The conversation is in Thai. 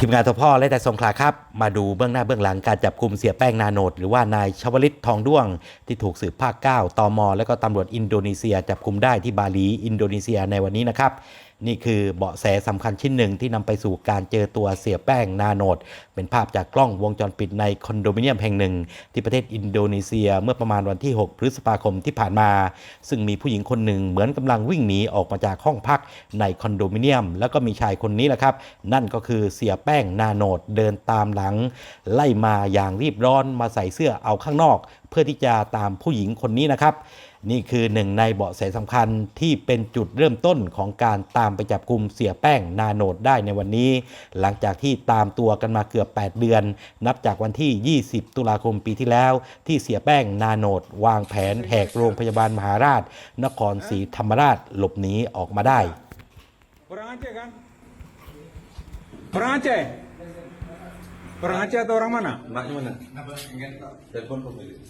ทีมงานทพ่อและแต่สงขลาครับ มาดูเบื้องหน้าเบื้องหลังการจับกลุ่มเสียแป้งนาโนดหรือว่านายชวลิตทองด้วง ที่ถูกสืบภาค 9ตอมและก็ตำรวจอินโดนีเซีย จับกลุ่มได้ที่บาหลีอินโดนีเซียในวันนี้นะครับนี่คือเบาะแสสำคัญชิ้นหนึ่งที่นำไปสู่การเจอตัวเสียแป้งนาโนด เป็นภาพจากกล้องวงจรปิดในคอนโดมิเนียมแห่งหนึ่ง ที่ประเทศอินโดนีเซียเมื่อประมาณวันที่ 6 พฤษภาคมที่ผ่านมา ซึ่งมีผู้หญิงคนหนึ่งเหมือนกำลังวิ่งหนีออกมาจากห้องพักในคอนโดมิเนียม แล้วก็มีชายคนนี้แหละครับ นั่นก็คือเสียแป้งนาโนดเดินตามหลัง ไล่มาอย่างรีบร้อนมาใส่เสื้อเอาข้างนอกเพื่อที่จะตามผู้หญิงคนนี้นะครับ นี่คือหนึ่งในเบาะแสสำคัญที่เป็นจุดเริ่มต้นของการตามไปจับกลุ่มเสียแป้งนาโนดได้ในวันนี้ หลังจากที่ตามตัวกันมาเกือบ 8 เดือน นับจากวันที่ 20 ตุลาคมปีที่แล้ว ที่เสียแป้งนาโนด วางแผนแหกโรงพยาบาลมหาราช นครศรีธรรมราชหลบหนีออกมาได้ Orang Aceh kan? Orang Aceh? Atau orang mana? Maknya mana? Telepon pemilik.